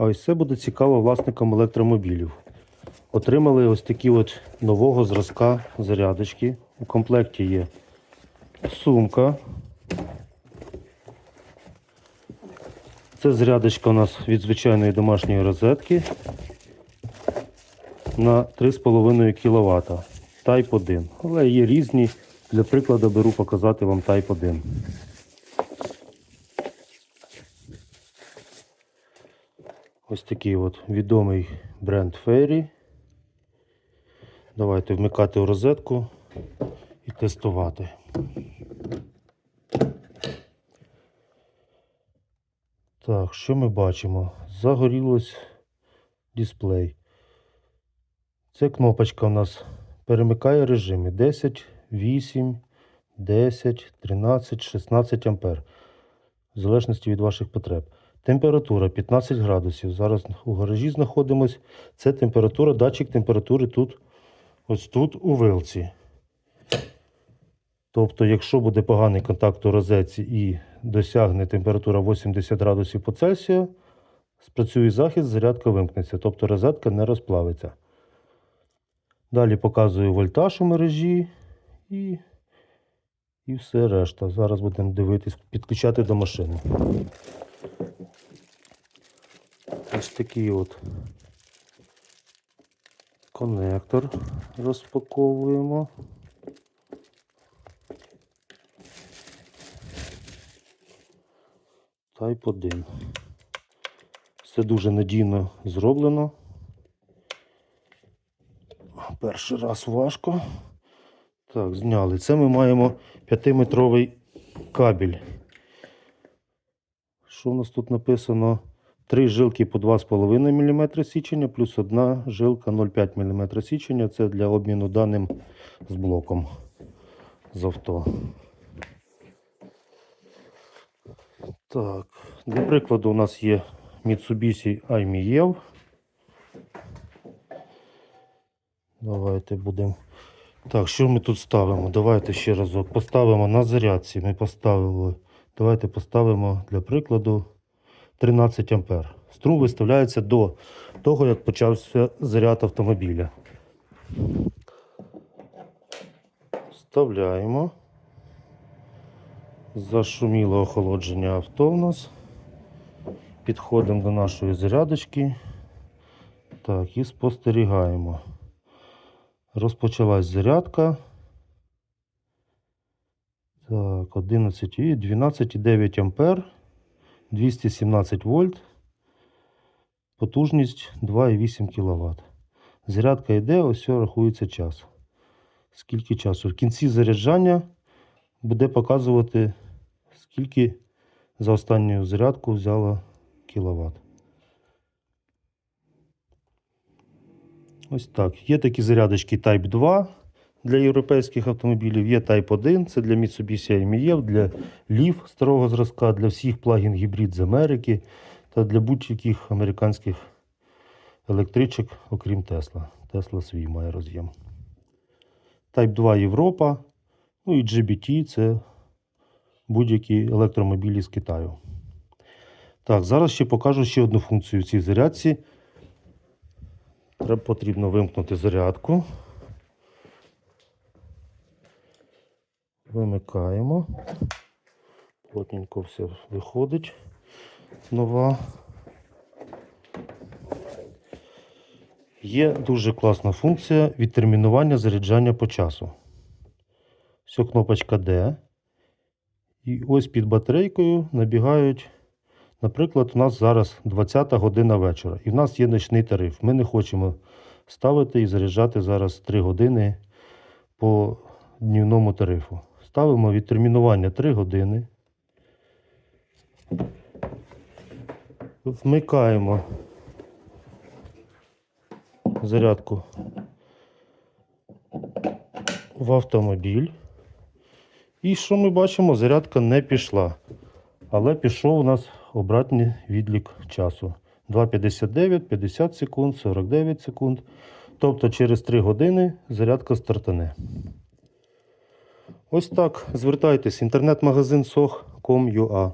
А ось це буде цікаво власникам електромобілів. Отримали ось такі от нового зразка зарядочки. У комплекті є сумка. Це зарядочка у нас від звичайної домашньої розетки на 3,5 кВт. Type 1. Але є різні. Для прикладу беру показати вам Type 1. Ось такий от відомий бренд Fairy. Давайте вмикати в розетку і тестувати. Так, що ми бачимо? Загорілось дисплей. Це кнопочка у нас перемикає режими 10, 8, 10, 13, 16 ампер. В залежності від ваших потреб. Температура 15 градусів. Зараз у гаражі знаходимось. Це температура, датчик температури тут, ось тут у вилці. Тобто, якщо буде поганий контакт у розетці і досягне температура 80 градусів по Цельсію, спрацює захист, зарядка вимкнеться, тобто розетка не розплавиться. Далі показую вольтаж у мережі і, і все решта. Зараз будемо дивитись, підключати до машини. Ось такий от конектор розпаковуємо. Type 1. Все дуже надійно зроблено. Перший раз важко. Так, зняли. Це ми маємо 5-метровий кабель. Що у нас тут написано? Три жилки по 2,5 мм січення, плюс одна жилка 0,5 мм січення. Це для обміну даним з блоком з авто. Так, для прикладу, у нас є Mitsubishi IMEV. Давайте будемо. Так, що ми тут ставимо? Давайте ще разок. Поставимо на зарядці. Ми поставили. Давайте поставимо для прикладу 13 ампер. Струм виставляється до того, як почався заряд автомобіля. Вставляємо. Зашуміло охолодження авто в нас. Підходимо до нашої зарядочки. Так, і спостерігаємо. Розпочалась зарядка. Так, 11 і 12,9 ампер, 217 вольт, потужність 2,8 кВт. Зарядка йде, ось рахується час. Скільки часу? В кінці заряджання буде показувати, скільки за останню зарядку взяла кіловат. Ось так. Є такі зарядочки Type 2 для європейських автомобілів, є Type 1, це для Mitsubishi IMEV, для LEAF старого зразка, для всіх плагін гібрид з Америки та для будь-яких американських електричок, окрім Tesla. Tesla свій має роз'єм. Type 2 Європа. Ну і GBT це будь-які електромобілі з Китаю. Так, зараз ще покажу ще одну функцію в цій зарядці. Треба потрібно вимкнути зарядку. Вимикаємо. Плотненько все виходить. Нова. Є дуже класна функція відтермінування заряджання по часу. Все, кнопочка D. І ось під батарейкою набігають. Наприклад, у нас зараз 20 година вечора, і в нас є ночний тариф. Ми не хочемо ставити і заряджати зараз 3 години по днівному тарифу. Ставимо відтермінування 3 години. Вмикаємо зарядку в автомобіль. І що ми бачимо? Зарядка не пішла. Але пішов у нас обратний відлік часу. 2,59, 50 секунд, 49 секунд. Тобто через 3 години зарядка стартане. Ось так. Звертайтесь. Інтернет-магазин soch.com.ua